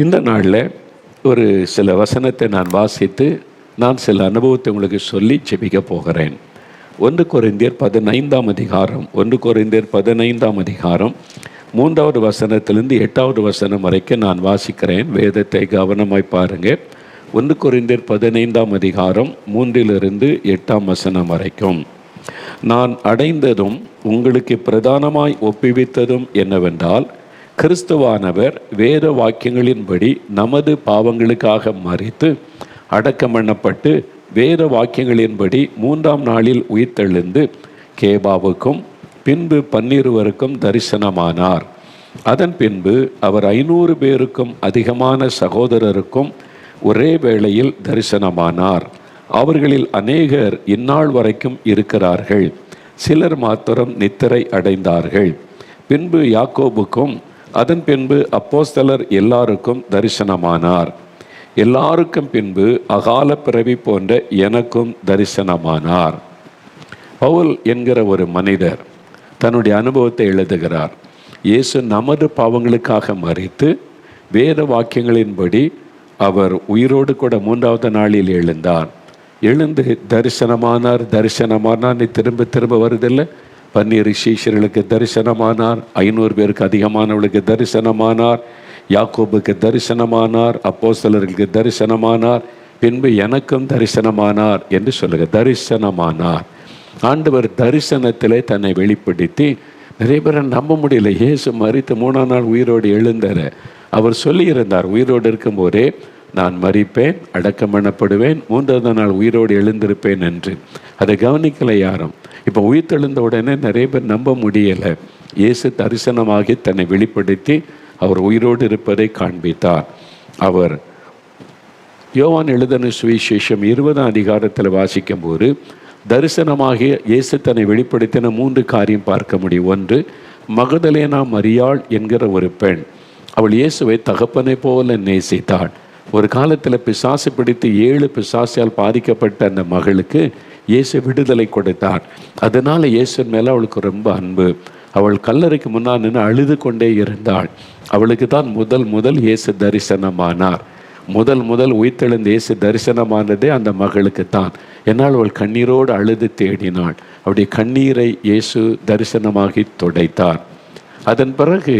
இந்த நாளில் ஒரு சில வசனத்தை நான் வாசித்து நான் சில அனுபவத்தை உங்களுக்கு சொல்லி ஜெபிக்க போகிறேன். ஒன்று குறைந்தர் பதினைந்தாம் அதிகாரம் ஒன்று குறைந்தர் பதினைந்தாம் அதிகாரம் மூன்றாவது வசனத்திலிருந்து எட்டாவது வசனம் வரைக்கும் நான் வாசிக்கிறேன். வேதத்தை கவனமாய் பாருங்கள் ஒன்று குறைந்தர் பதினைந்தாம் அதிகாரம் மூன்றிலிருந்து எட்டாம் வசனம் வரைக்கும். நான் அடைந்ததும் உங்களுக்கு பிரதானமாய் ஒப்புவித்ததும் என்னவென்றால் கிறிஸ்துவானவர் வேத வாக்கியங்களின்படி நமது பாவங்களுக்காக மறித்து அடக்கம் பண்ணப்பட்டு வேத வாக்கியங்களின்படி மூன்றாம் நாளில் உயிர்த்தெழுந்து கேபாவுக்கும் பின்பு பன்னிருவருக்கும் தரிசனமானார். அதன் பின்பு அவர் ஐநூறு பேருக்கும் அதிகமான சகோதரருக்கும் ஒரே வேளையில் தரிசனமானார். அவர்களில் அநேகர் இந்நாள் வரைக்கும் இருக்கிறார்கள். சிலர் மாத்திரம் நித்திரை அடைந்தார்கள். பின்பு யாக்கோபுக்கும் அதன் பின்பு அப்போஸ்தலர் எல்லாருக்கும் தரிசனமானார். எல்லாருக்கும் பின்பு அகால பிறவி போன்ற எனக்கும் தரிசனமானார். பவுல் என்கிற ஒரு மனிதர் தன்னுடைய அனுபவத்தை எழுதுகிறார். இயேசு நமது பாவங்களுக்காக மறித்து வேத வாக்கியங்களின்படி அவர் உயிரோடு கூட மூன்றாவது நாளில் எழுந்தார். எழுந்து தரிசனமானார் தரிசனமானார் நீ திரும்ப திரும்ப வருதில்லை? பன்னீர் சீஷர்களுக்கு தரிசனமானார் ஐநூறு பேருக்கு அதிகமானவர்களுக்கு தரிசனமானார் யாக்கோபுக்கு தரிசனமானார் அப்போ சிலர்களுக்கு தரிசனமானார் பின்பு எனக்கும் தரிசனமானார் என்று சொல்லுங்க தரிசனமானார். ஆண்டவர் தரிசனத்திலே தன்னை வெளிப்படுத்தி நிறைய பேரை நம்ப முடியல இயேசு மறித்து மூணாம் நாள் உயிரோடு எழுந்தார் அவர் சொல்லியிருந்தார் உயிரோடு இருக்கும்போதே நான் மறிப்பேன் அடக்கம் மூன்றாவது நாள் உயிரோடு எழுந்திருப்பேன் என்று. அதை கவனிக்கலை யாரும்? இப்போ உயிர் தெழுந்த உடனே நிறைய பேர் நம்ப முடியலை. இயேசு தரிசனமாகி தன்னை வெளிப்படுத்தி அவர் உயிரோடு இருப்பதை காண்பித்தார். அவர் யோவான் எழுதன சுவிசேஷம் இருபதாம் அதிகாரத்தில் வாசிக்கும்போது தரிசனமாகிய இயேசு தன்னை வெளிப்படுத்தின மூன்று காரியம் பார்க்க முடியும். ஒன்று மகதலேனா மரியாள் என்கிற ஒரு பெண். அவள் இயேசுவை தகப்பனை போல நேசித்தாள். ஒரு காலத்தில் பிசாசு பிடித்து ஏழு பிசாசியால் பாதிக்கப்பட்ட அந்த மகளுக்கு இயேசு விடுதலை கொடுத்தார். அதனால் இயேசு மேலே அவளுக்கு ரொம்ப அன்பு. அவள் கல்லறைக்கு முன்னால் நின்று அழுது கொண்டே இருந்தாள். அவளுக்கு தான் முதல் முதல் இயேசு தரிசனமானார். முதல் முதல் உயிர்த்தெழுந்த இயேசு தரிசனமானதே அந்த மகளுக்கு தான். என்னால் அவள் கண்ணீரோடு அழுது தேடினாள். அவருடைய கண்ணீரை இயேசு தரிசனமாகி துடைத்தார். அதன் பிறகு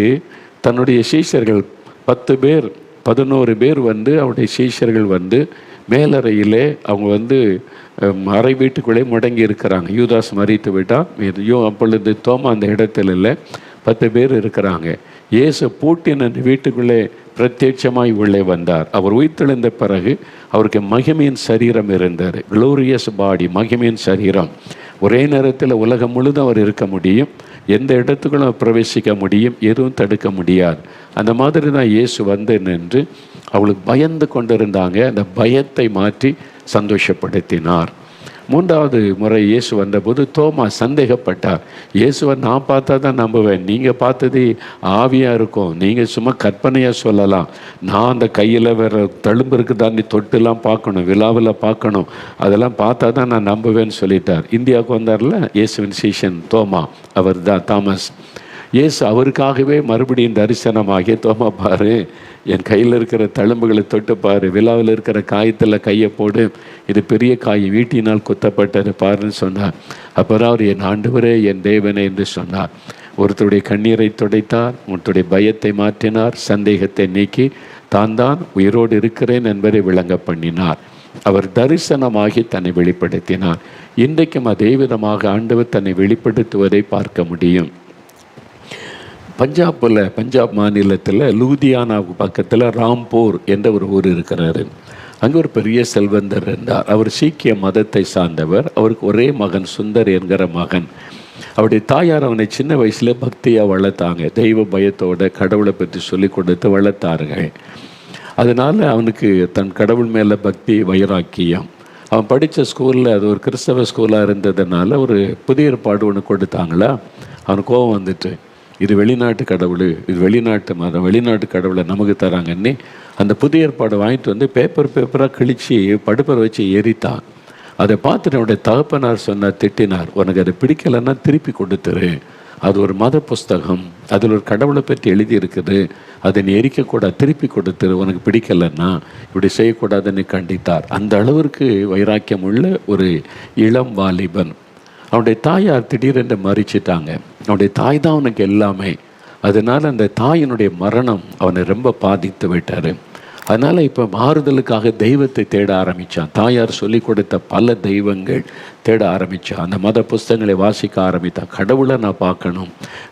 தன்னுடைய சீஷர்கள் பத்து பேர் பதினோரு பேர் வந்து அவருடைய சீஷர்கள் வந்து மேலறையிலே அவங்க வந்து அறை வீட்டுக்குள்ளே முடங்கி இருக்கிறாங்க. யூதாஸ் மறித்து விட்டால் யோ அப்பொழுது தோமா அந்த இடத்துல இல்லை. பத்து பேர் இருக்கிறாங்க. இயேசு பூட்டின் அந்த வீட்டுக்குள்ளே பிரத்யட்சமாய் உள்ளே வந்தார். அவர் உயிர்த்தெழுந்த பிறகு அவருக்கு மகிமையின் சரீரம் இருந்தார் க்ளோரியஸ் பாடி மகிமையின் சரீரம். ஒரே நேரத்தில் உலகம் முழுதும் அவர் இருக்க முடியும். எந்த இடத்துக்குள்ளும் பிரவேசிக்க முடியும் எதுவும் தடுக்க முடியாது. அந்த மாதிரி தான் இயேசு வந்து நின்று அவளுக்கு பயந்து கொண்டிருந்தாங்க. அந்த பயத்தை மாற்றி சந்தோஷப்படுத்தினார். மூன்றாவது முறை இயேசு வந்தபோது தோமா சந்தேகப்பட்டார். இயேசுவை நான் பார்த்தா தான் நம்புவேன். நீங்கள் பார்த்தது ஆவியாக இருக்கும். நீங்கள் சும்மா கற்பனையாக சொல்லலாம். நான் அந்த கையில் வேறு தழும்பு இருக்குதாண்டி தொட்டுலாம் பார்க்கணும். விழாவில் பார்க்கணும். அதெல்லாம் பார்த்தா தான் நான் நம்புவேன்னு சொல்லிட்டார். இந்தியாவுக்கு வந்தார்ல? இயேசுவின் சீஷன் தோமா. அவர் தான் தாமஸ். இயேசு அவருக்காகவே மறுபடியும் தரிசனமாகி தோமா பாரு என் கையில் இருக்கிற தழும்புகளை தொட்டு பாரு விழாவில் இருக்கிற காயத்தில் கையை போடு இது பெரிய காய் வீட்டினால் குத்தப்பட்டது பாருன்னு சொன்னார். அப்புறம் அவர் என் ஆண்டவரே என் தேவனே என்று சொன்னார். ஒருத்தருடைய கண்ணீரை துடைத்தார் ஒருத்தருடைய பயத்தை மாற்றினார் சந்தேகத்தை நீக்கி தான் தான் உயிரோடு இருக்கிறேன் என்பதை விளங்க பண்ணினார். அவர் தரிசனமாகி தன்னை வெளிப்படுத்தினார். இன்றைக்கும் அதே விதமாக ஆண்டவர் தன்னை வெளிப்படுத்துவதை பார்க்க முடியும். பஞ்சாபில் பஞ்சாப் மாநிலத்தில் லூதியானாவுக்கு பக்கத்தில் ராம்பூர் என்ற ஒரு ஊர் இருக்கிறாரு. அங்கே ஒரு பெரிய செல்வந்தர் இருந்தார். அவர் சீக்கிய மதத்தை சார்ந்தவர். அவருக்கு ஒரே மகன் சுந்தர் என்கிற மகன். அவருடைய தாயார் அவனை சின்ன வயசில் பக்தியாக வளர்த்தாங்க. தெய்வ பயத்தோட கடவுளை பற்றி சொல்லி கொடுத்து வளர்த்தார்கள். அதனால் அவனுக்கு தன் கடவுள் மேலே பக்தி வைராக்கியம். அவன் படித்த ஸ்கூலில் அது ஒரு கிறிஸ்தவ ஸ்கூலாக இருந்ததுனால ஒரு புதிய ஏற்பாடு ஒன்று கொடுத்தாங்களா? அவனுக்கு கோபம் வந்துட்டு. இது வெளிநாட்டு கடவுள் இது வெளிநாட்டு மதம் வெளிநாட்டு கடவுளை நமக்கு தராங்கன்னு அந்த புதிய ஏற்பாடு வாங்கிட்டு வந்து பேப்பர் பேப்பராக கிழிச்சு படுப்பரை வச்சு எரித்தான். அதை பார்த்து என்னுடைய தகப்பனார் சொன்னார் திட்டினார் உனக்கு அதை பிடிக்கலைன்னா திருப்பி கொடுத்துரு அது ஒரு மத புஸ்தகம் அதில் ஒரு கடவுளை பற்றி எழுதி இருக்குது அதை நீ எரிக்கக்கூடாது திருப்பி கொடுத்துரு உனக்கு பிடிக்கலன்னா இப்படி செய்யக்கூடாதுன்னு கண்டித்தார். அந்த அளவிற்கு வைராக்கியம் உள்ள ஒரு இளம் வாலிபன். அவனுடைய தாயார் திடீரென்று மறிச்சிட்டாங்க. அவனுடைய தாய் தான் அவனுக்கு எல்லாமே. அதனால் அந்த தாயினுடைய மரணம் அவனை ரொம்ப பாதித்து விட்டார். அதனால் இப்போ மாறுதலுக்காக தெய்வத்தை தேட ஆரம்பித்தான் தாயார் சொல்லி கொடுத்த பல தெய்வங்கள் தேட ஆரம்பித்தான் அந்த மத புஸ்தகங்களை வாசிக்க ஆரம்பித்தான். கடவுளை நான் பார்க்கணும்.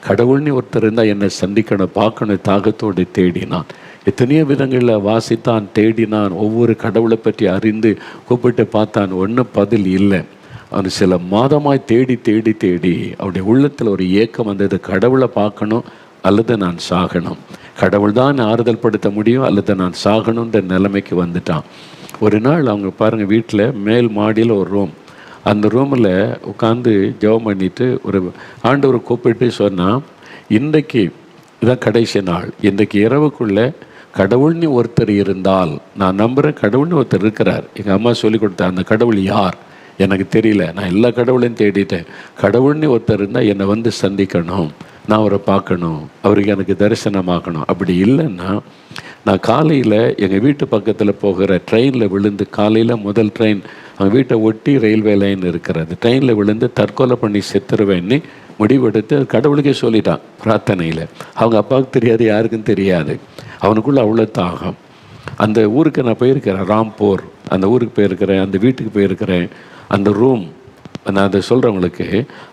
கடவுள்னு ஒருத்தர் இருந்தால் என்னை சந்திக்கணும். பார்க்கணும். தாகத்தோடு தேடினான். எத்தனையோ விதங்களில் வாசித்தான் தேடினான். ஒவ்வொரு கடவுளை பற்றி அறிந்து கூப்பிட்டு பார்த்தான். ஒன்றும் பதில் இல்லை. அவர் சில மாதமாய் தேடி தேடி தேடி அவருடைய உள்ளத்தில் ஒரு ஏக்கம் வந்தது. கடவுளை பார்க்கணும் அல்லது நான் சாகணும்? கடவுள் தான் ஆறுதல் படுத்த முடியும் அல்லது நான் சாகணுன்ற நிலைமைக்கு வந்துட்டான். ஒரு நாள் அவங்க பாருங்கள் வீட்டில் மேல் மாடியில் ஒரு ரூம் அந்த ரூமில் உட்காந்து ஜெபம் பண்ணிட்டு ஒரு ஆண்டவரை கூப்பிட்டு சொன்னால் இன்றைக்கு இதான் கடைசி நாள். இன்றைக்கு இரவுக்குள்ளே கடவுள்னு ஒருத்தர் இருந்தால். நான் நம்புகிறேன் கடவுள்னு ஒருத்தர் இருக்கிறார். எங்கள் அம்மா சொல்லி கொடுத்தா அந்த கடவுள் யார்? எனக்கு தெரியல. நான் எல்லா கடவுளையும் தேடிட்டேன். கடவுள்னு ஒருத்தர் இருந்தால் என்னை வந்து சந்திக்கணும். நான் அவரை பார்க்கணும். அவருக்கு எனக்கு தரிசனமாகணும் அப்படி இல்லைன்னா நான் காலையில் எங்கள் வீட்டு பக்கத்தில் போகிற ட்ரெயினில் விழுந்து காலையில் முதல் ட்ரெயின் அவங்க வீட்டை ஒட்டி ரயில்வே லைன் இருக்கிறது. ட்ரெயினில் விழுந்து தற்கொலை பண்ணி செத்துருவேன்னு முடிவெடுத்து அது கடவுளுக்கே சொல்லிட்டான் பிரார்த்தனையில். அவங்க அப்பாவுக்கு தெரியாது யாருக்கும் தெரியாது. அவனுக்குள்ள அவ்வளோ தாகம். அந்த ஊருக்கு நான் போயிருக்கிறேன் ராம்பூர். அந்த ஊருக்கு போயிருக்கிறேன் அந்த வீட்டுக்கு போயிருக்கிறேன். அந்த ரூம் நான் அதை சொல்கிறவங்களுக்கு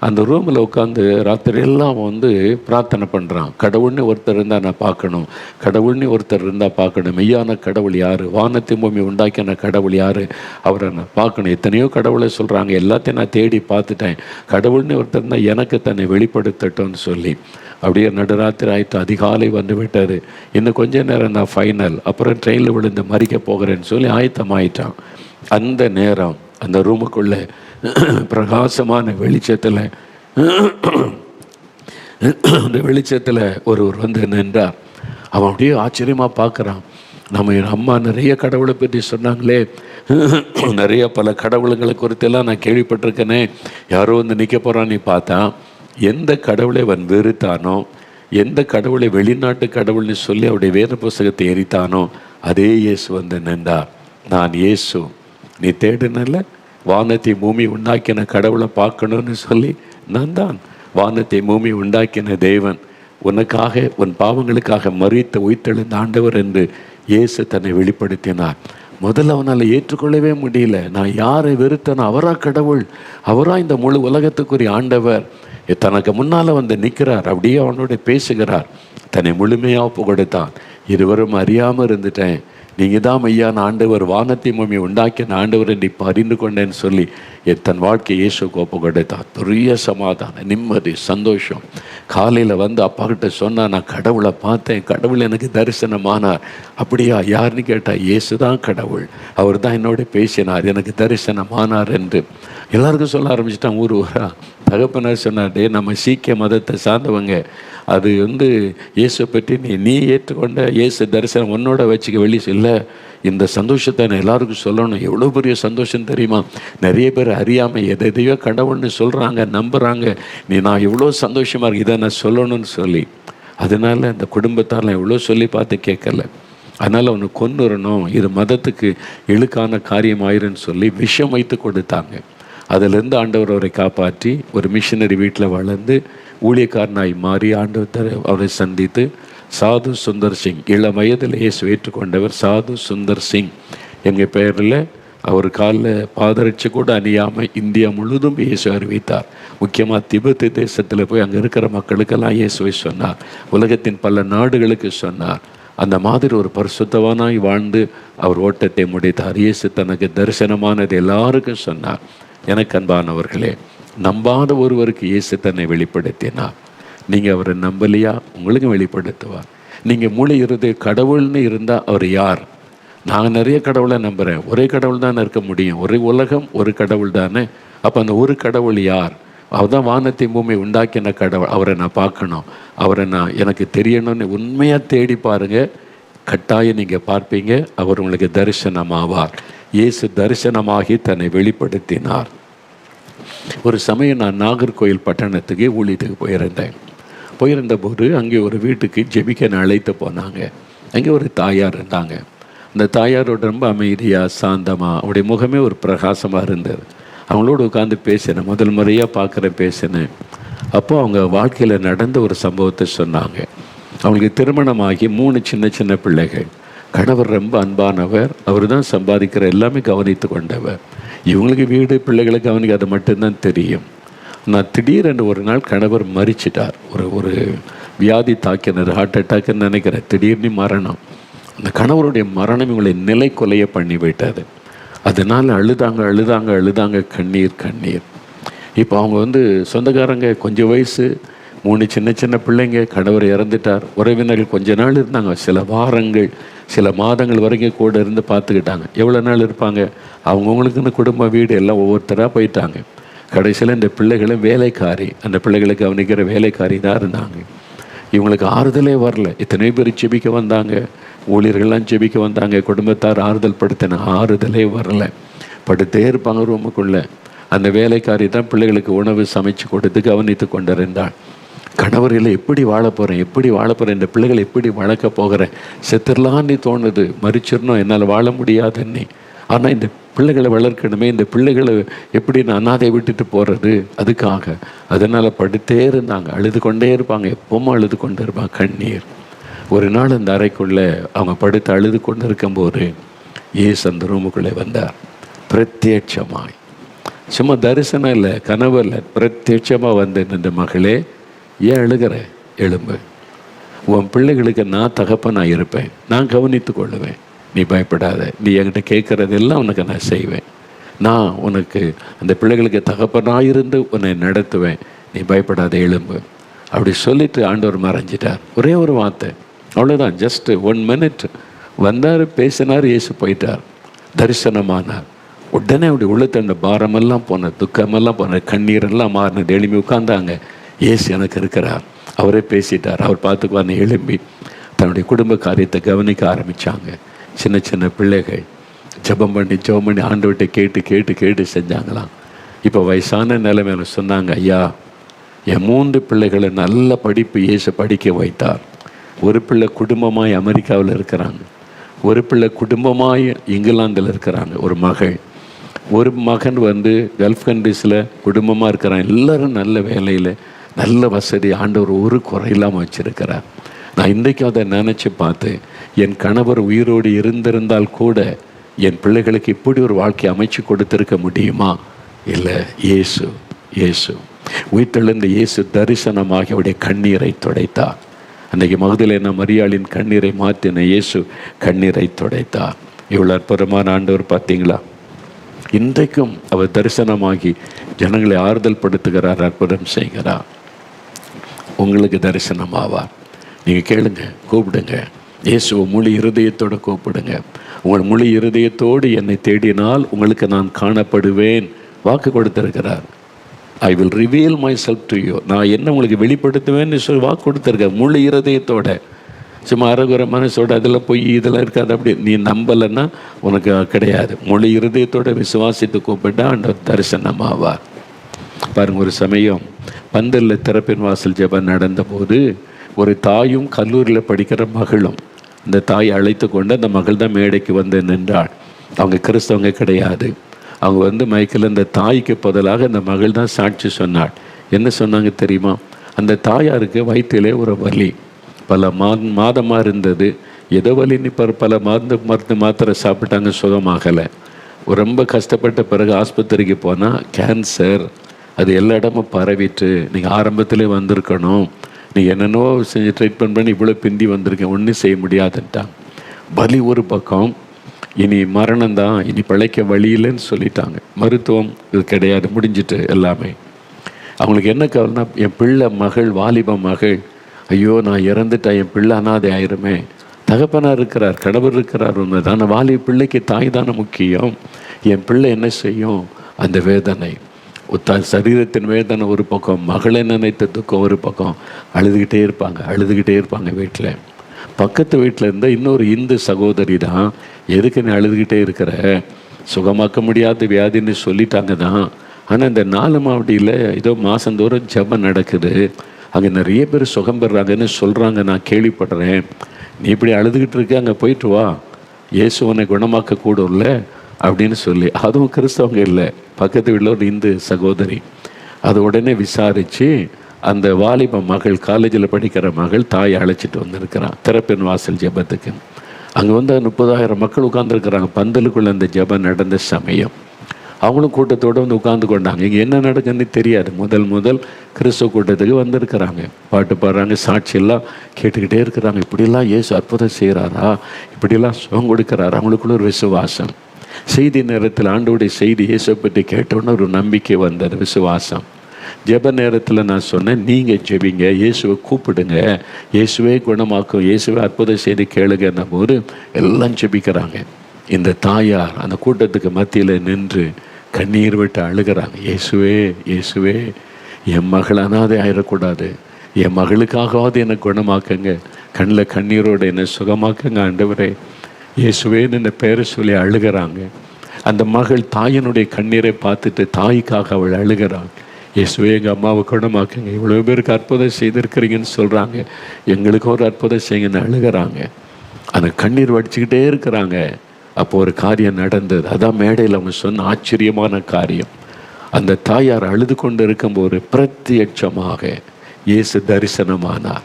அந்த ரூமில் உட்காந்து ராத்திரி எல்லாம் அவன் வந்து பிரார்த்தனை பண்ணுறான் கடவுள்னு ஒருத்தர் இருந்தால் நான் பார்க்கணும். கடவுள்னு ஒருத்தர் இருந்தால் பார்க்கணும். மெய்யான கடவுள் யார்? வானத்தை பூமி உண்டாக்கின கடவுள் யார்? அவரை நான் பார்க்கணும். எத்தனையோ கடவுளை சொல்கிறாங்க எல்லாத்தையும் நான் தேடி பார்த்துட்டேன். கடவுள்னு ஒருத்தர் இருந்தால் எனக்கு தன்னை வெளிப்படுத்தட்டும்னு சொல்லி. அப்படியே நடுராத்திரி ஆயிட்டு அதிகாலை வந்து விட்டார் இன்னும் கொஞ்ச நேரம் நான் ஃபைனல் அப்புறம் ட்ரெயினில் விழுந்து மறிக்க போகிறேன்னு சொல்லி ஆயத்தமாயிட்டான். அந்த நேரம் அந்த ரூமுக்குள்ளே பிரகாசமான வெளிச்சத்தில் அந்த வெளிச்சத்தில் ஒருவர் வந்து நின்றார். அவன் அப்படியே ஆச்சரியமாக பார்க்குறான். நம்ம என் அம்மா நிறைய கடவுளை பற்றி சொன்னாங்களே. நிறைய பல கடவுளுங்களை குறித்தெல்லாம் நான் கேள்விப்பட்டிருக்கேனே. யாரோ வந்து நிற்க போகிறான்னு பார்த்தா எந்த கடவுளை அவன் வெறுத்தானோ எந்த கடவுளை வெளிநாட்டு கடவுள்னு சொல்லி அவருடைய வேத புஸ்தகத்தை எரித்தானோ அதே இயேசு வந்து நின்றார். நான் இயேசு நீ தேடுனல வானத்தை பூமி உண்டாக்கின கடவுளை பார்க்கணும்னு சொல்லி நான் தான் வானத்தை பூமி உண்டாக்கின தேவன். உனக்காக உன் பாவங்களுக்காக மறித்த உயிர்த்தெழுந்த ஆண்டவர் என்று இயேசு தன்னை வெளிப்படுத்தினார். முதல்ல அவனால் ஏற்றுக்கொள்ளவே முடியல. நான் யாரை வெறுத்தனோ அவரா கடவுள். அவரா இந்த முழு உலகத்துக்குரிய ஆண்டவர். தனக்கு முன்னால் வந்து நிற்கிறார் அப்படியே அவனோட பேசுகிறார். தன்னை முழுமையாக ஒப்பு கொடுத்தான். இருவரும் அறியாமல் இருந்துட்டேன். நீங்கள் தான் மையான ஆண்டவர் வானத்தை மம்மி உண்டாக்கின ஆண்டவர் என்று இப்போ அறிந்து கொண்டேன்னு சொல்லி என் தன் வாழ்க்கை இயேசு கோப்பு கொடுத்தான் பெரிய சமாதானம் நிம்மதி சந்தோஷம். காலையில் வந்து அப்பா கிட்ட சொன்னால் நான் கடவுளை பார்த்தேன் கடவுள் எனக்கு தரிசனமானார். அப்படியா? யாருன்னு கேட்டால் இயேசு தான் கடவுள். அவர் தான் என்னோட பேசினார் எனக்கு தரிசனமானார் என்று. எல்லாருக்கும் சொல்ல ஆரம்பிச்சிட்டான் ஊர் ஊரா? தகப்பனார் சொன்னார் டே நம்ம சீக்கிய மதத்தை சார்ந்தவங்க அது வந்து இயேசு பற்றி நீ நீ ஏற்றுக்கொண்ட இயேசு தரிசனம் உன்னோட வச்சுக்க வெளி இல்லை இந்த சந்தோஷத்தை நான் எல்லாருக்கும் சொல்லணும். எவ்வளோ பெரிய சந்தோஷம் தெரியுமா? நிறைய பேர் அறியாமல் எதை எதையோ கடவுள்னு சொல்கிறாங்க நம்புகிறாங்க நீ நான் எவ்வளோ சந்தோஷமாக இருக்கு இதை நான் சொல்லணும்னு சொல்லி. அதனால் அந்த குடும்பத்தால் எவ்வளோ சொல்லி பார்த்து கேட்கல. அதனால் அவனை கொன்னுறணும். இது மதத்துக்கு இழுக்கான காரியம் ஆயிருன்னு சொல்லி விஷம் வைத்து கொடுத்தாங்க. அதிலிருந்து ஆண்டவர் அவரை காப்பாற்றி ஒரு மிஷினரி வீட்டில் வளர்ந்து ஊழியக்காரனாய் மாறி ஆண்டவர் அவரை சந்தித்து சாது சுந்தர் சிங். இளம் வயதில் இயேசு ஏற்றுக்கொண்டவர் சாது சுந்தர் சிங். எங்கள் பெயரில் அவர் காலில் பாதரட்சி கூட அணியாமல் இந்தியா முழுதும் இயேசு அறிவித்தார். முக்கியமாக திபெத்து தேசத்தில் போய் அங்கே இருக்கிற மக்களுக்கெல்லாம் இயேசுவை சொன்னார். உலகத்தின் பல நாடுகளுக்கு சொன்னார். அந்த மாதிரி ஒரு பரிசுத்தவானாய் வாழ்ந்து அவர் ஓட்டத்தை முடித்தார். இயேசு தனக்கு தரிசனமானது எல்லாருக்கும் சொன்னார். எனக்கு அன்பானவர்களே நம்பாத ஒருவருக்கு இயேசு தன்னை வெளிப்படுத்தினார் நீங்கள் அவரை நம்பலையா? உங்களுக்கும் வெளிப்படுத்துவார் நீங்கள் மூளை இருந்து கடவுள்னு இருந்தால் அவர் யார்? நான் நிறைய கடவுளை நம்புகிறேன் ஒரே கடவுள் தானே இருக்க முடியும். ஒரே உலகம் ஒரு கடவுள் தானே. அப்போ அந்த ஒரு கடவுள் யார்? அவர் தான் வானத்தை பூமி உண்டாக்கின கடவுள். அவரை நான் பார்க்கணும். அவரை நான் எனக்கு தெரியணும்னு உண்மையாக தேடி பாருங்கள் கட்டாயம் நீங்கள் பார்ப்பீங்க. அவர் உங்களுக்கு தரிசனமாவார். இயேசு தரிசனமாகி தன்னை வெளிப்படுத்தினார். ஒரு சமயம் நான் நாகர்கோயில் பட்டணத்துக்கு ஊழியத்துக்கு போயிருந்தேன். போயிருந்த போது அங்கே ஒரு வீட்டுக்கு ஜெபிக்க அழைத்து போனாங்க. அங்கே ஒரு தாயார் இருந்தாங்க. அந்த தாயாரோட ரொம்ப அமைதியாக சாந்தமாக அவருடைய முகமே ஒரு பிரகாசமாக இருந்தது. அவங்களோட உட்காந்து பேசினேன். முதல் முறையாக பார்க்குற பேசினேன். அப்போ அவங்க வாழ்க்கையில் நடந்த ஒரு சம்பவத்தை சொன்னாங்க. அவங்களுக்கு திருமணமாகி மூணு சின்ன சின்ன பிள்ளைகள். கணவர் ரொம்ப அன்பானவர். அவர் தான் சம்பாதிக்கிற எல்லாமே கவனித்து கொண்டவர். இவங்களுக்கு வீடு பிள்ளைகளை கவனிக்க அது மட்டும்தான் தெரியும். நான் திடீரென்று ஒரு நாள் கணவர் மறிச்சிட்டார். ஒரு ஒரு வியாதி தாக்கினர் ஹார்ட் அட்டாக்னு நினைக்கிறேன். திடீர்னு மரணம். அந்த கணவருடைய மரணம் இவங்களை நிலை கொலைய பண்ணி விட்டது அதனால் அழுதாங்க அழுதாங்க அழுதாங்க கண்ணீர் கண்ணீர். இப்போ அவங்க வந்து சொந்தக்காரங்க கொஞ்சம் வயசு மூணு சின்ன சின்ன பிள்ளைங்க கணவர் இறந்துட்டார். உறவினர்கள் கொஞ்ச நாள் இருந்தாங்க. சில வாரங்கள் சில மாதங்கள் வரைக்கும் கூட இருந்து பார்த்துக்கிட்டாங்க. எவ்வளோ நாள் இருப்பாங்க? அவங்கவுங்களுக்குன்னு குடும்ப வீடு எல்லாம் ஒவ்வொருத்தராக போயிட்டாங்க. கடைசியில் இந்த பிள்ளைகளும் வேலைக்காரி. அந்த பிள்ளைகளை கவனிக்கிற வேலைக்காரி தான் இருந்தாங்க. இவங்களுக்கு ஆறுதலே வரல. இத்தனை பேர் செபிக்க வந்தாங்க. ஊழியர்கள்லாம் செபிக்க வந்தாங்க. குடும்பத்தார் ஆறுதல் படுத்தின ஆறுதலே வரல. படுத்தே இருப்பாங்க ரூமுக்குள்ளே. அந்த வேலைக்காரி தான் பிள்ளைகளுக்கு உணவு சமைச்சு கொடுத்து கவனித்து கொண்டிருந்தாள். கணவரில் எப்படி வாழ போகிறேன் எப்படி வாழ போகிறேன் இந்த பிள்ளைகளை எப்படி வளர்க்க போகிறேன்? செத்துடலான்னு தோணுது மறிச்சிடணும் என்னால் வாழ முடியாதுன்னு ஆனால் இந்த பிள்ளைகளை வளர்க்கணுமே இந்த பிள்ளைகளை எப்படி நான் அனாதை விட்டுட்டு போகிறது அதுக்காக. அதனால் படுத்தே இருந்தாங்க அழுது கொண்டே இருப்பாங்க எப்பவும் அழுது கொண்டே இருப்பாங்க கண்ணீர். ஒரு நாள் அந்த அறைக்குள்ளே அவங்க படுத்து அழுது கொண்டு இருக்கும்போது ஏசு அந்த ரூமுக்குள்ளே வந்தார். பிரத்யட்சமாய். சும்மா தரிசனம் இல்லை கனவு இல்லை பிரத்யட்சமாக வந்து இந்த மகளே ஏன் எழுகிற? எழும்பு. உன் பிள்ளைகளுக்கு நான் தகப்பனாக இருப்பேன். நான் கவனித்து கொள்ளுவேன். நீ பயப்படாத. நீ என்கிட்ட கேட்குறதெல்லாம் உனக்கு நான் செய்வேன். நான் உனக்கு அந்த பிள்ளைகளுக்கு தகப்பனாக இருந்து உன்னை நடத்துவேன். நீ பயப்படாத எழும்பு. அப்படி சொல்லிட்டு ஆண்டவர் மறைஞ்சிட்டார். ஒரே ஒரு வார்த்தை. அவ்வளோதான் ஜஸ்ட்டு ஒன் மினிட் வந்தார் பேசினார் இயேசு போயிட்டார். தரிசனமானார். உடனே அப்படி உள்ளத்தண்ட பாரமெல்லாம் போன துக்கமெல்லாம் போன கண்ணீரெல்லாம் மாறினது. எழுப்பி உட்காந்தாங்க இயேசு எனக்கு இருக்கிறார். அவரே பேசிட்டார். அவர் பார்த்துக்குவார்னு எழும்பி தன்னுடைய குடும்ப காரியத்தை கவனிக்க ஆரம்பித்தாங்க சின்ன சின்ன பிள்ளைகள் ஜெபம் பண்ணி ஜெபம் பண்ணி ஆண்டவர்கிட்ட கேட்டு கேட்டு கேட்டு செஞ்சாங்களாம். இப்போ வயசான நிலைமையில சொன்னாங்க ஐயா என் மூன்று பிள்ளைகளை நல்ல படிப்பு இயேசு படிக்க வைத்தார். ஒரு பிள்ளை குடும்பமாய் அமெரிக்காவில் இருக்கிறாங்க. ஒரு பிள்ளை குடும்பமாய் இங்கிலாந்தில் இருக்கிறாங்க. ஒரு மகள். ஒரு மகன் வந்து கல்ஃப் கண்ட்ரீஸில் குடும்பமாக இருக்கிறான். எல்லாரும் நல்ல வேலையில் நல்ல வசதி ஆண்டவர் ஒரு குறையில்லாமல் வச்சிருக்கிறார். நான் இன்றைக்கும் அதை நினச்சி பார்த்தேன். என் கணவர் உயிரோடு இருந்திருந்தால் கூட என் பிள்ளைகளுக்கு இப்படி ஒரு வாழ்க்கை அமைச்சு கொடுத்துருக்க முடியுமா? இல்லை இயேசு இயேசு. உயிர்த்தெழுந்த இயேசு தரிசனமாக அவருடைய கண்ணீரை துடைத்தார். அன்றைக்கு மகதிலேன மரியாளின் கண்ணீரை மாற்றின இயேசு கண்ணீரை துடைத்தார். இவ்வளோ அற்புதமான ஆண்டவர் பார்த்தீங்களா? இன்றைக்கும் அவர் தரிசனமாகி ஜனங்களை ஆறுதல் படுத்துகிறார் அற்புதம் செய்கிறார். உங்களுக்கு தரிசனமாவார். நீங்கள் கேளுங்க கூப்பிடுங்க. இயேசுவை முழு இருதயத்தோடு கூப்பிடுங்க. உங்கள் முழு இருதயத்தோடு என்னை தேடினால் உங்களுக்கு நான் காணப்படுவேன். வாக்கு கொடுத்திருக்கிறார். I will reveal myself to you நான் என்ன உங்களுக்கு வெளிப்படுத்துவேன்னு சொல்லி வாக்கு கொடுத்துருக்கேன் முழு இருதயத்தோட. சும்மா அறகுற மனசோட அதில் பொய் இதெல்லாம் இருக்காது அப்படி நீ நம்பலைன்னா உனக்கு கிடையாது. மொழி இருதயத்தோட விசுவாசித்து கூப்பிட்டா ஆண்டவர் தரிசனமாவார். பாருங்க ஒரு சமயம் பந்தலில் திறப்பின் வாசல் ஜபம் நடந்தபோது ஒரு தாயும் கல்லூரியில் படிக்கிற மகளும் அந்த தாய் அழைத்து கொண்டு அந்த மகள் தான் மேடைக்கு வந்து நின்றாள். அவங்க கிறிஸ்தவங்க கிடையாது. அவங்க வந்து மைக்கில் அந்த தாய்க்கு பதிலாக அந்த மகள் தான் சாட்சி சொன்னாள். என்ன சொன்னாங்க தெரியுமா? அந்த தாயாருக்கு வயிற்றிலே ஒரு வலி. பல மா மாதமாக இருந்தது. எதோ வலி இப்போ பல மருந்து மருந்து மாத்திரை சாப்பிட்டாங்க சுகமாகலை. ரொம்ப கஷ்டப்பட்ட பிறகு ஆஸ்பத்திரிக்கு போனால் கேன்சர் அது எல்லா இடமும் பரவிட்டு நீங்கள் ஆரம்பத்திலே வந்திருக்கணும். நீ என்னென்னவோ செஞ்சு ட்ரீட்மெண்ட் பண்ணி இவ்வளோ பிந்தி வந்திருக்கேன் ஒன்றும் செய்ய முடியாதுன்ட்டாங்க பலி ஒரு பக்கம். இனி மரணம் தான் இனி பிழைக்க வழி இல்லைன்னு சொல்லிட்டாங்க. மருத்துவம் இது கிடையாது முடிஞ்சிட்டு எல்லாமே. அவங்களுக்கு என்ன கவலைனா என் பிள்ளை மகள் வாலிப மகள். ஐயோ நான் இறந்துட்டேன் என் பிள்ளை அனாதை ஆயிருமே. தகப்பனாக இருக்கிறார் கடவுள் இருக்கிறார் ஒன்று தானே. வாலி பிள்ளைக்கு தாய் தானே முக்கியம். என் பிள்ளை என்ன செய்யும்? அந்த வேதனை. தன் சரீரத்தின் வேதனை ஒரு பக்கம் மகளை நினைத்த துக்கம் ஒரு பக்கம். அழுதுகிட்டே இருப்பாங்க அழுதுகிட்டே இருப்பாங்க வீட்டில். பக்கத்து வீட்டில் இருந்த இன்னொரு இந்து சகோதரி தான் எதுக்கு நீ அழுதுகிட்டே இருக்கிற? சுகமாக்க முடியாத வியாதின்னு சொல்லிட்டாங்க தான். ஆனால் இந்த நாலு மாவட்டியில் ஏதோ மாதந்தோறும் ஜெபம் நடக்குது. அங்கே நிறைய பேர் சுகம் பெறாங்கன்னு சொல்கிறாங்க நான் கேள்விப்படுறேன். நீ இப்படி அழுதுகிட்டு இருக்க அங்கே போயிட்டு வா. இயேசு உன்னை குணமாக்க கூடும்ல அப்படின்னு சொல்லி. அதுவும் கிறிஸ்தவங்க இல்லை. பக்கத்து வீட்டில் ஒரு இந்து சகோதரி. அது உடனே விசாரித்து அந்த வாலிப மகள் காலேஜில் படிக்கிற மகள் தாயை அழைச்சிட்டு வந்திருக்கிறான். திறப்பின் வாசல் ஜெபத்துக்கு. அங்கே வந்து முப்பதாயிரம் மக்கள் உட்காந்துருக்குறாங்க பந்தலுக்குள்ளே அந்த ஜெபம் நடந்த சமயம். அவங்களும் கூட்டத்தோடு வந்து உட்காந்து கொண்டாங்க. இங்கே என்ன நடக்குன்னு தெரியாது. முதல் முதல் கிறிஸ்துவ கூட்டத்துக்கு வந்திருக்கிறாங்க. பாட்டு பாடுறாங்க சாட்சியெல்லாம் கேட்டுக்கிட்டே இருக்கிறாங்க. இப்படிலாம் ஏசு அற்புதம் செய்கிறாரா இப்படிலாம் சுகம் கொடுக்குறாரா? அவங்களுக்குள்ள ஒரு விசுவாசம். செய்தி நேரத்தில் ஆண்டோடைய செய்தி இயேசை பற்றி கேட்டோன்னே ஒரு நம்பிக்கை வந்தது விசுவாசம். ஜெப நேரத்தில் நான் சொன்னேன் நீங்கள் ஜெபிங்க இயேசுவை கூப்பிடுங்க இயேசுவே குணமாக்கும் இயேசுவே அற்புதம் செய்து கேளுங்கன்ன போது எல்லாம் ஜெபிக்கிறாங்க. இந்த தாயார் அந்த கூட்டத்துக்கு மத்தியில் நின்று கண்ணீர் விட்டு அழுகிறாங்க இயேசுவே இயேசுவே என் மகள் அனாதை ஆயிடக்கூடாது என் மகளுக்காகவாது என்னை குணமாக்குங்க கண்ணில் கண்ணீரோடு என்னை சுகமாக்குங்க ஆண்டவரே. இயேசுவேன்னு இந்த பேரை சொல்லி அழுகிறாங்க. அந்த மகள் தாயினுடைய கண்ணீரை பார்த்துட்டு தாய்க்காக அவள் அழுகிறாள். இயேசுவே எங்கள் அம்மாவை குணமாக்குங்க. இவ்வளோ பேருக்கு அற்புதம் செய்திருக்கிறீங்கன்னு சொல்கிறாங்க எங்களுக்கும் ஒரு அற்புதம் செய்யுங்கன்னு அழுகிறாங்க. அந்த கண்ணீர் வடிச்சுக்கிட்டே இருக்கிறாங்க. அப்போ ஒரு காரியம் நடந்தது. அதான் மேடையில் அவங்க சொன்ன ஆச்சரியமான காரியம். அந்த தாயார் அழுது கொண்டு இருக்கும்போது பிரத்யட்சமாக இயேசு தரிசனமானார்.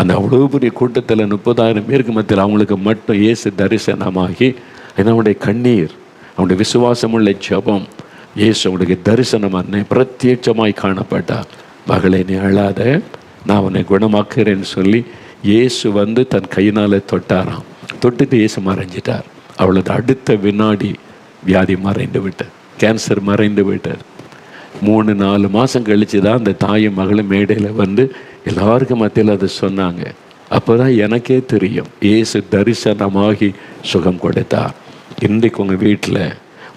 அந்த அவ்வளோ பெரிய கூட்டத்தில் முப்பதாயிரம் பேருக்கு மத்தியில் அவங்களுக்கு மட்டும் இயேசு தரிசனமாகி அவனுடைய கண்ணீர் அவனுடைய விசுவாசமுள்ள ஜபம் இயேசு அவனுக்கு தரிசனம் பிரத்யட்சமாய் காணப்பட்டார். மகளே நீ அழாத நான் உன்னை குணமாக்குறேன்னு சொல்லி இயேசு வந்து தன் கையினால் தொட்டாராம். தொட்டுட்டு இயேசு மறைஞ்சிட்டார். அவளது அடுத்த வினாடி வியாதி மறைந்து விட்டார் கேன்சர் மறைந்து விட்டார் மூணு நாலு மாதம் கழிச்சு தான் அந்த தாயும் மகளும் மேடையில் வந்து எல்லாருக்கும் மத்தியில் அதை சொன்னாங்க. அப்போ தான் எனக்கே தெரியும் ஏசு தரிசனமாகி சுகம் கொடுத்தார். இன்றைக்கு உங்கள் வீட்டில்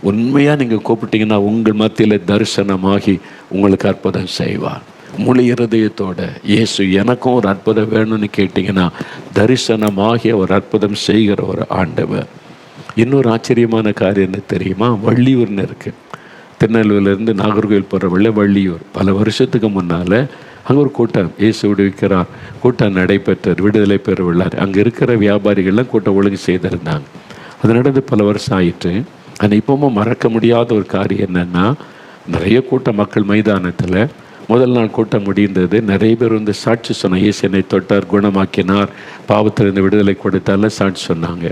உண்மையாக நீங்கள் கூப்பிட்டீங்கன்னா உங்கள் மத்தியில் தரிசனமாகி உங்களுக்கு அற்புதம் செய்வார். முழு இருதயத்தோட இயேசு எனக்கும் ஒரு அற்புதம் வேணும்னு கேட்டிங்கன்னா தரிசனமாகிய ஒரு அற்புதம் செய்கிற ஒரு ஆண்டவர். இன்னொரு ஆச்சரியமான காரியம் என்ன தெரியுமா? வள்ளியூர்னு இருக்குது திருநெல்வேலியிலேருந்து நாகர்கோவில் போகிற வெள்ளவள்ளியூர். வள்ளியூர் பல வருஷத்துக்கு முன்னால் அங்கே ஒரு கூட்டம் இயேசு விடுவிக்கிறார். கூட்டம் நடைபெற்றது விடுதலை பெற உள்ளார் அங்கே இருக்கிற வியாபாரிகள்லாம் கூட்டம் ஒழுங்கு செய்திருந்தாங்க. அது நடந்து பல வருஷம் ஆயிட்டு. ஆனால் இப்பவும் மறக்க முடியாத ஒரு காரியம் என்னென்னா நிறைய கூட்டம் மக்கள் மைதானத்தில் முதல் நாள் கூட்டம் முடிந்தது. நிறைய பேர் வந்து சாட்சி சொன்னாங்க. இயேசு என்னை தொட்டார் குணமாக்கினார் பாவத்திலிருந்து விடுதலை கொடுத்தால சாட்சி சொன்னாங்க.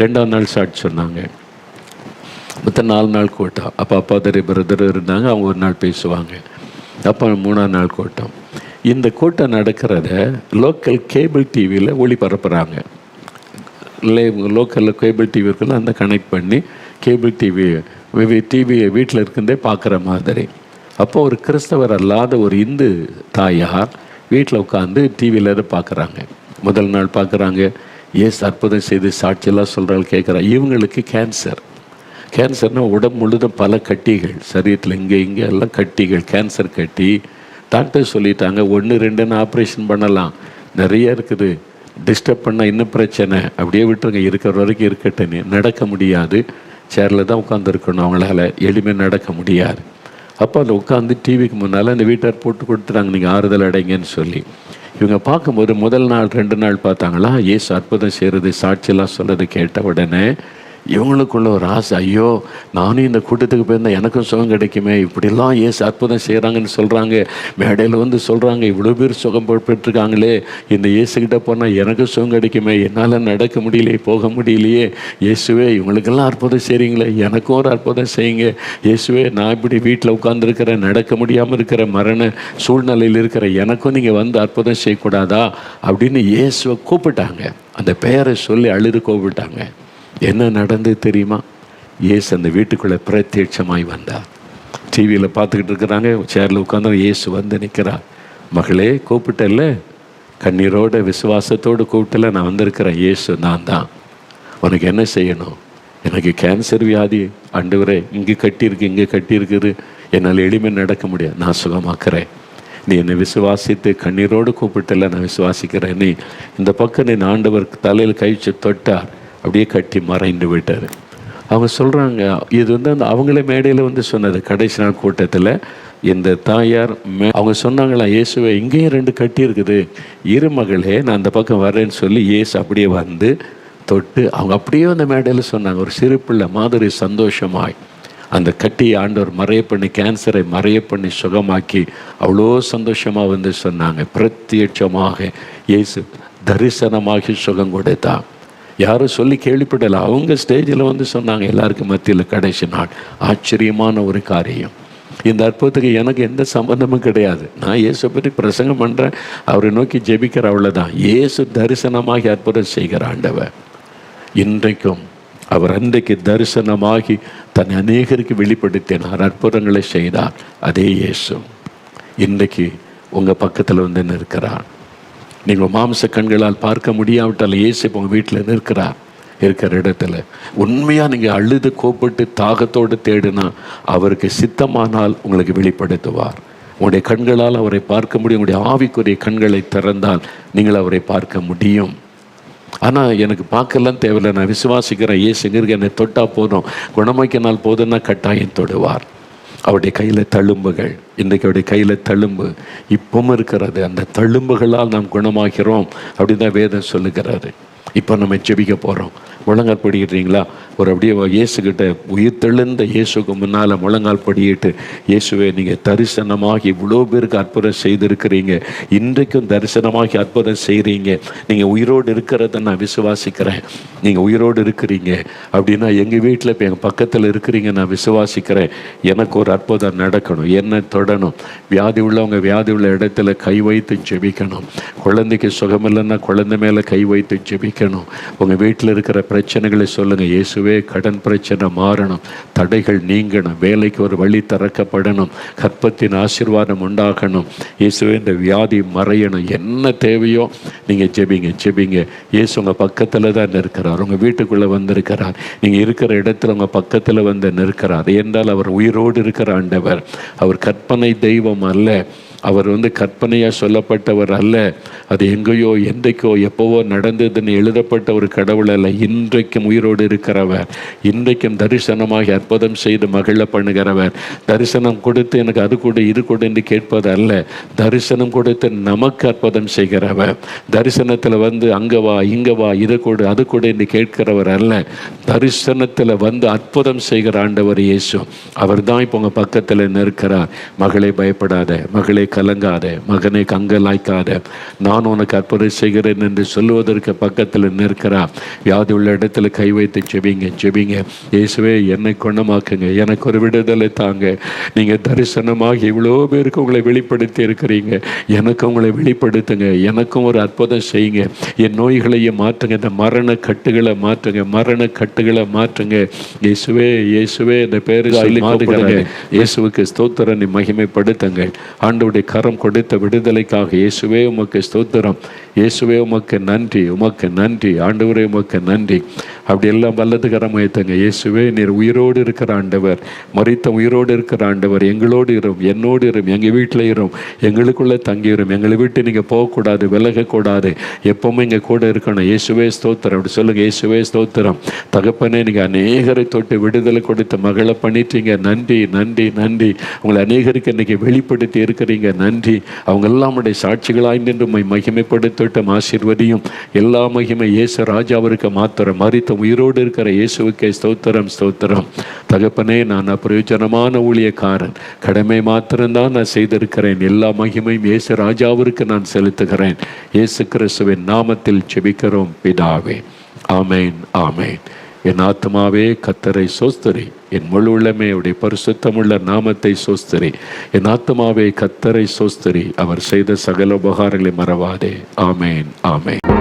ரெண்டாம் நாள் சாட்சி சொன்னாங்க. மற்ற நாலு நாள் கூட்டம். அப்போ அப்பா தரி பிரதர் இருந்தாங்க அவங்க ஒரு நாள் பேசுவாங்க. அப்போ மூணாம் நாள் கூட்டம். இந்த கூட்டம் நடக்கிறத லோக்கல் கேபிள் டிவியில் ஒளிபரப்புகிறாங்க லே லோக்கலில் கேபிள் டிவி இருக்குல்ல அந்த கனெக்ட் பண்ணி கேபிள் டிவி டிவியை வீட்டில் இருக்குந்தே பார்க்குற மாதிரி. அப்போ ஒரு கிறிஸ்தவர் அல்லாத ஒரு இந்து தாயார் வீட்டில் உட்காந்து டிவியில் இதை பார்க்குறாங்க முதல் நாள் பார்க்குறாங்க ஏசு அற்புதம் செய்து சாட்சியெல்லாம் சொல்கிறாள் கேட்குறா இவங்களுக்கு கேன்சர் கேன்சர்னால் உடம்பு முழுதும் பல கட்டிகள் சரீரத்தில் இங்கே இங்கே எல்லாம் கட்டிகள் கேன்சர் கட்டி டாக்டர் சொல்லிட்டாங்க ஒன்று ரெண்டுன்னு ஆப்ரேஷன் பண்ணலாம். நிறைய இருக்குது. டிஸ்டர்ப் பண்ணால் இன்னும் பிரச்சனை. அப்படியே விட்டுருங்க. இருக்கிற வரைக்கும் இருக்கட்டும் நடக்க முடியாது. சேரில் தான் உட்காந்துருக்கணும் அவங்களால. எளிமையாக நடக்க முடியாது. அப்போ அந்த உட்காந்து டிவிக்கு முன்னால் அந்த வீட்டார் போட்டு கொடுத்துட்டாங்க. நீங்கள் ஆறுதல் அடைங்கன்னு சொல்லி. இவங்க பார்க்கும்போது முதல் நாள் ரெண்டு நாள் பார்த்தாங்களா? ஏசு அற்புதம் செய்கிறது சாட்சியெல்லாம் சொல்கிறது கேட்ட உடனே இவங்களுக்குள்ள ஒரு ஆசை ஐயோ நானும் இந்த கூட்டத்துக்கு போயிருந்தேன் எனக்கும் சுகம் கிடைக்குமே. இப்படிலாம் ஏசு அற்புதம் செய்கிறாங்கன்னு சொல்கிறாங்க மேடையில் வந்து சொல்கிறாங்க இவ்வளோ பேர் சுகம் பெ- பெற்றிருக்காங்களே. இந்த இயேசுக்கிட்ட போனால் எனக்கும் சுகம் கிடைக்குமே. என்னால் நடக்க முடியலையே போக முடியலையே. இயேசுவே இவங்களுக்கெல்லாம் அற்புதம் செய்கிறீங்களே எனக்கும் ஒரு அற்புதம் செய்யுங்க. இயேசுவே நான் இப்படி வீட்டில் உட்காந்துருக்கிறேன் நடக்க முடியாமல் இருக்கிற மரண சூழ்நிலையில் இருக்கிற எனக்கும் நீங்கள் வந்து அற்புதம் செய்யக்கூடாதா? அப்படின்னு இயேசுவை கூப்பிட்டாங்க. அந்த பெயரை சொல்லி அழுது கூப்பிட்டாங்க. என்ன நடந்தது தெரியுமா? ஏசு அந்த வீட்டுக்குள்ளே பிரத்யட்சமாய் வந்தார். டிவியில் பார்த்துக்கிட்டு இருக்கிறாங்க. சேரில் உட்காந்து ஏசு வந்து நிற்கிறார். மகளே கூப்பிட்டல்ல? கண்ணீரோட விசுவாசத்தோடு கூப்பிட்டல நான் வந்திருக்கிறேன். ஏசு நான் தான். உனக்கு என்ன செய்யணும்? எனக்கு கேன்சர் வியாதி. ஆண்டவரே இங்கே கட்டியிருக்கு இங்கே கட்டியிருக்குது. என்னால் எளிமை நடக்க முடியாது. நான் சுகமாக்குறேன். நீ என்னை விசுவாசித்து கண்ணீரோடு கூப்பிட்டல நான் விசுவாசிக்கிறேன். நீ இந்த பக்கம் நீ ஆண்டவர் தலையில் கழிச்சு தொட்டார். அப்படியே கட்டி மறைந்து விட்டார். அவங்க சொல்கிறாங்க இது வந்து அந்த அவங்களே மேடையில் வந்து சொன்னது. கடைசி நாள் கூட்டத்தில் இந்த தாயார் மே அவங்க சொன்னாங்களா இயேசுவை இங்கேயும் ரெண்டு கட்டி இருக்குது. இரு மகளே நான் அந்த பக்கம் வரேன்னு சொல்லி இயேசு அப்படியே வந்து தொட்டு அவங்க அப்படியே அந்த மேடையில் சொன்னாங்க. ஒரு சிறு பிள்ளை மாதிரி சந்தோஷமாய். அந்த கட்டியை ஆண்டவர் மறைய பண்ணி கேன்சரை மறைய பண்ணி சுகமாக்கி அவ்வளோ சந்தோஷமாக வந்து சொன்னாங்க. பிரத்யட்சமாக இயேசு தரிசனமாகி சுகம் கொடுத்தான் யாரும் சொல்லி கேள்விப்படலை. அவங்க ஸ்டேஜில் வந்து சொன்னாங்க எல்லாருக்கும் மத்தியில் கடைசி நாள். ஆச்சரியமான ஒரு காரியம். இந்த அற்புதத்துக்கு எனக்கு எந்த சம்பந்தமும் கிடையாது. நான் இயேசு பற்றி பிரசங்கம் பண்ணுறேன் அவரை நோக்கி ஜெபிக்கிற அவ்வளோதான் இயேசு தரிசனமாகி அற்புதம் செய்கிற ஆண்டவர். இன்றைக்கும் அவர் அன்றைக்கு தரிசனமாகி தன் அநேகருக்கு வெளிப்படுத்தினார். அற்புதங்களை செய்தார். அதே இயேசு இன்றைக்கு உங்கள் பக்கத்தில் வந்து நிற்கிறான் நீங்கள் மாம்ச கண்களால் பார்க்க முடியாவிட்டால் இயேசு உங்கள் வீட்டில் நிற்கிறார் இருக்கிற இடத்துல. உண்மையாக நீங்கள் அழுது கோப்பட்டு தாகத்தோடு தேடினா அவருக்கு சித்தமானால் உங்களுக்கு வெளிப்படுத்துவார். உங்களுடைய கண்களால் அவரை பார்க்க முடியும். உங்களுடைய ஆவிக்குரிய கண்களை திறந்தால் நீங்கள் அவரை பார்க்க முடியும். ஆனால் எனக்கு பார்க்கலாம் தேவையில்லை. நான் விசுவாசிக்கிறேன். ஏசுங்க என்னை தொட்டால் போதும். குணமாக்கினால் போதும்னா கட்டாயம் தொடுவார். அவருடைய கையில் தழும்புகள். இன்றைக்கு அவருடைய கையில் தழும்பு. இப்பவும் இருக்கிறது. அந்த தழும்புகளால் நாம் குணமாகிறோம். அப்படின்னு தான் வேதம் சொல்லுகிறாரு. இப்போ நம்ம ஜெபிக்க போகிறோம் முழங்கால் படிக்கிறீங்களா ஒரு அப்படியே இயேசுக்கிட்ட உயிர் தெழுந்த இயேசுக்கு முன்னால் முழங்கால் படியிட்டு இயேசுவை நீங்கள் தரிசனமாகி இவ்வளோ பேருக்கு அற்புதம் செய்திருக்கிறீங்க. இன்றைக்கும் தரிசனமாகி அற்புதம் செய்கிறீங்க நீங்கள் உயிரோடு இருக்கிறத நான் விசுவாசிக்கிறேன். நீங்கள் உயிரோடு இருக்கிறீங்க. அப்படின்னா எங்கள் வீட்டில் இப்போ எங்கள் பக்கத்தில் இருக்கிறீங்க நான் விசுவாசிக்கிறேன். எனக்கு ஒரு அற்புதம் நடக்கணும். என்ன தொடணும். வியாதி உள்ளவங்க வியாதி உள்ள இடத்துல கை வைத்து ஜெபிக்கணும். குழந்தைக்கு சுகமில்லைன்னா குழந்தை மேலே கை வைத்து ஜெபிக்கணும். உங்கள் வீட்டில் இருக்கிற பிரச்சனைகளை சொல்லுங்கள் இயேசுவே கடன் பிரச்சனை மாறணும். தடைகள் நீங்கணும். வேலைக்கு ஒரு வழி திறக்கப்படணும். கற்பத்தின் ஆசீர்வாதம் உண்டாகணும். இயேசுவே இந்த வியாதி மறையணும். என்ன தேவையோ நீங்கள் ஜெபிங்க ஜெபிங்க. இயேசு உங்கள் பக்கத்தில் தான் நிற்கிறார். உங்கள் வீட்டுக்குள்ளே வந்திருக்கிறார். நீங்கள் இருக்கிற இடத்துல உங்கள் பக்கத்தில் வந்து நிற்கிறார். என்றால் அவர் உயிரோடு இருக்கிற ஆண்டவர். அவர் கற்பனை தெய்வம் அல்ல. அவர் வந்து கற்பனையாக சொல்லப்பட்டவர் அல்ல. அது எங்கேயோ என்றைக்கோ எப்போவோ நடந்ததுன்னு எழுதப்பட்ட ஒரு கடவுள் அல்ல. இன்றைக்கும் உயிரோடு இருக்கிறவர். இன்றைக்கும் தரிசனமாகி அற்புதம் செய்து மகிழ பண்ணுகிறவர். தரிசனம் கொடுத்து எனக்கு அது கூட இது கூட என்று கேட்பது அல்ல. தரிசனம் கொடுத்து நமக்கு அற்புதம் செய்கிறவர். தரிசனத்தில் வந்து அங்கே வா இங்கே வா இது கூட அது கூட என்று கேட்கிறவர் அல்ல. தரிசனத்தில் வந்து அற்புதம் செய்கிற ஆண்டவர் இயேசு. அவர் தான் இப்போ உங்கள் பக்கத்தில் நிற்கிறார். மகளை பயப்படாத. மகளை கலங்காத மகனை கங்கலாய்க்காத. நான் உனக்கு அற்புதம் செய்கிறேன் என்று சொல்லுவதற்கு பக்கத்தில் நிற்கிறார் வியாதி உள்ள இடத்துல கை வைத்து ஜெபிங்க ஜெபிங்க. இயேசுவே என்னை குணமாக்குங்க. எனக்கு ஒரு விடுதலை தாங்க. நீங்கள் தரிசனமாக இவ்வளோ பேருக்கு உங்களை வெளிப்படுத்தி இருக்கிறீங்க. எனக்கு உங்களை வெளிப்படுத்துங்க. எனக்கும் ஒரு அற்புதம் செய்யுங்க. என் நோய்களையும் மாற்றுங்க. இந்த மரண கட்டுகளை மாற்றுங்க. மரண கட்டுகளை மாற்றுங்க. இயேசுவே இயேசுவே இந்த பேரு இயேசுவுக்கு ஸ்தோத்திரனை மகிமைப்படுத்துங்கள் ஆண்டவுடைய கரம் கொடுத்த விடுதலைக்காக இயேசுவே உமக்கு ஸ்தோத்திரம். இயேசுவே உமக்கு நன்றி உமக்கு நன்றி. ஆண்டவரே உமக்கு நன்றி. அப்படி எல்லாம் வல்லதுகரம் வைத்தங்க இயேசுவே நீர் உயிரோடு இருக்கிற ஆண்டவர். மறித்த உயிரோடு இருக்கிற ஆண்டவர். எங்களோடு இரும் என்னோடு இரும் எங்கள் வீட்டில் இரும். எங்களுக்குள்ளே தங்கியிரும் எங்களை விட்டு நீங்கள் போகக்கூடாது விலகக்கூடாது. எப்பவுமே இங்கே கூட இருக்கணும். இயேசுவே ஸ்தோத்திரம். அப்படி சொல்லுங்க இயேசுவே ஸ்தோத்திரம். தகப்பனே நீங்கள் அநேகரை தொட்டு விடுதலை கொடுத்து மகளை பண்ணிட்டீங்க. நன்றி நன்றி நன்றி. உங்களை அநேகருக்கு இன்னைக்கு வெளிப்படுத்தி இருக்கிறீங்க. நன்றி. அவங்க எல்லாம் உடைய சாட்சிகளாய் நின்று உம்மை மகிமைப்படுத்தட்டும் ஆசீர்வதியும். எல்லா மகிமை இயேசு ராஜாவிற்கு மாத்திரம். மறித்த உயிரோடு இருக்கிற இயேசுவுக்கே ஸ்தோத்திரம் ஸ்தோத்திரம். தகப்பனே நான் அப்பிரயோஜனமான ஊழியக்காரன். கடமை மாத்திரம்தான் நான் செய்திருக்கிறேன். எல்லா மகிமையும் இயேசு ராஜாவிற்கு நான் செலுத்துகிறேன். இயேசு கிறிஸ்துவின் நாமத்தில் செபிக்கிறோம் பிதாவே. ஆமேன் ஆமேன். என் ஆத்மாவே கத்தரை சோஸ்தரி. என் முழு உள்ளமே உடைய பரிசுத்தமுள்ள நாமத்தை சோஸ்தரி. என் ஆத்மாவே கத்தரை சோஸ்தரி. அவர் செய்த சகல உபகாரங்களை மறவாதே. ஆமேன் ஆமேன்.